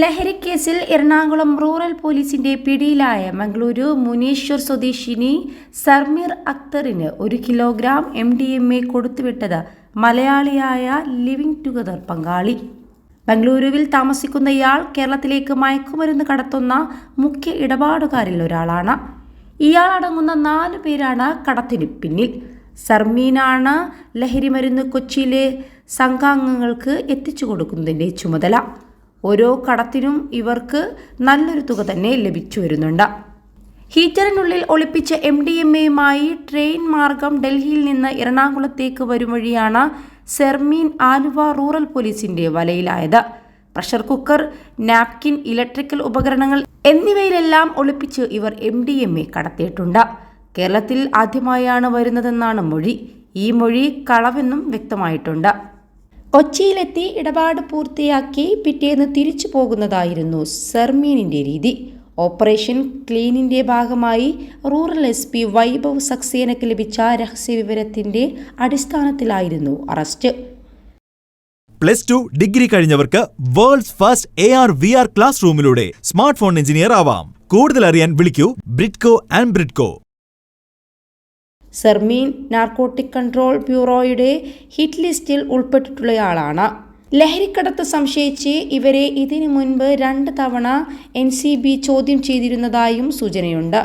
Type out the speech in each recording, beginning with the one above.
ലഹരിക്കേസിൽ Ernakulam rural പോലീസിന്റെ പിടിയിലായ മംഗളൂരു മുനീശ്വർ സ്വദേശിനി സർമീർ അക്തറിന് ഒരു kilogram M D M A കൊടുത്തുവിട്ടത് മലയാളിയായ ലിവിംഗ് ടുഗദർ പങ്കാളി. ബംഗളൂരുവിൽ താമസിക്കുന്ന ഇയാൾ കേരളത്തിലേക്ക് മയക്കുമരുന്ന് കടത്തുന്ന മുഖ്യ ഇടപാടുകാരിൽ ഒരാളാണ്. ഇയാൾ അടങ്ങുന്ന നാല് പേരാണ് കടത്തിന് പിന്നിൽ. സർമീനാണ് ലഹരിമരുന്ന് കൊച്ചിയിലെ സംഘാംഗങ്ങൾക്ക് എത്തിച്ചു കൊടുക്കുന്നതിന്റെ ചുമതല. ഓരോ കടത്തിനും ഇവർക്ക് നല്ലൊരു തുക തന്നെ ലഭിച്ചു വരുന്നുണ്ട്. ഹീറ്ററിനുള്ളിൽ ഒളിപ്പിച്ച എം ഡി എം എയുമായി ട്രെയിൻ മാർഗം ഡൽഹിയിൽ നിന്ന് എറണാകുളത്തേക്ക് വരും വഴിയാണ് സെർമീൻ ആലുവ റൂറൽ പോലീസിന്റെ വലയിലായത്. പ്രഷർ കുക്കർ നാപ്കിൻ ഇലക്ട്രിക്കൽ ഉപകരണങ്ങൾ എന്നിവയിലെല്ലാം ഒളിപ്പിച്ച് ഇവർ എം ഡി എം എ കടത്തിയിട്ടുണ്ട്. കേരളത്തിൽ ആദ്യമായാണ് വരുന്നതെന്നാണ് മൊഴി. ഈ മൊഴി കളവെന്നും വ്യക്തമായിട്ടുണ്ട്. കൊച്ചിയിലെത്തി ഇടപാട് പൂർത്തിയാക്കി പിറ്റേന്ന് തിരിച്ചു പോകുന്നതായിരുന്നു സെർമീനിന്റെ രീതി. ഓപ്പറേഷൻ ക്ലീനിന്റെ ഭാഗമായി റൂറൽ എസ് പി വൈഭവ് സക്സേനയ്ക്ക് ലഭിച്ച രഹസ്യവിവരത്തിന്റെ അടിസ്ഥാനത്തിലായിരുന്നു arrest. Plus two degree കഴിഞ്ഞവർക്ക് world's first A R V R class റൂമിലൂടെ smart phone engineer ആവാം. കൂടുതൽ അറിയാൻ വിളിക്കൂ Bridco and Bridco. Sarmeen narcotic control ബ്യൂറോയുടെ hit ലിസ്റ്റിൽ ഉൾപ്പെട്ടിട്ടുള്ളയാളാണ്. ലഹരിക്കടത്ത് സംശയിച്ച് ഇവരെ ഇതിനു മുൻപ് രണ്ട് തവണ എൻ സി ബി ചോദ്യം ചെയ്തിരുന്നതായും സൂചനയുണ്ട്.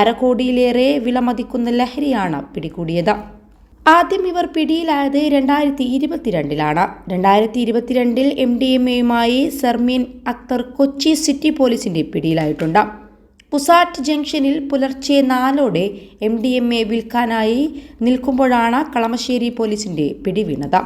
അരകോടിയിലേറെ വിലമതിക്കുന്ന ലഹരിയാണ് പിടികൂടിയത്. ആദ്യം ഇവർ പിടിയിലായത് രണ്ടായിരത്തി ഇരുപത്തിരണ്ടിലാണ് രണ്ടായിരത്തി ഇരുപത്തിരണ്ടിൽ എം ഡി എം എയുമായി സർമീൻ അക്തർ കൊച്ചി സിറ്റി പോലീസിന്റെ പിടിയിലായിട്ടുണ്ട്. പുസാറ്റ് ജംഗ്ഷനിൽ പുലർച്ചെ നാലോടെ എം ഡി എം എ വിൽക്കാനായി നിൽക്കുമ്പോഴാണ് കളമശ്ശേരി പോലീസിന്റെ പിടിവീണത്.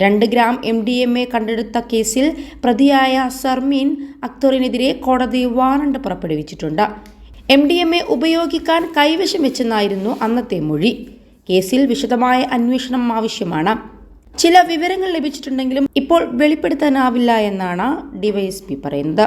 രണ്ട് gram M D M A കണ്ടെടുത്ത കേസിൽ പ്രതിയായ സർമീൻ അക്തറിനെതിരെ കോടതി വാറണ്ട് പുറപ്പെടുവിച്ചിട്ടുണ്ട്. എം ഡി എം എ ഉപയോഗിക്കാൻ കൈവശം വെച്ചെന്നായിരുന്നു അന്നത്തെ മൊഴി. കേസിൽ വിശദമായ അന്വേഷണം ആവശ്യമാണ്. ചില വിവരങ്ങൾ ലഭിച്ചിട്ടുണ്ടെങ്കിലും ഇപ്പോൾ വെളിപ്പെടുത്താനാവില്ല എന്നാണ് ഡിവൈഎസ്പി പറയുന്നത്.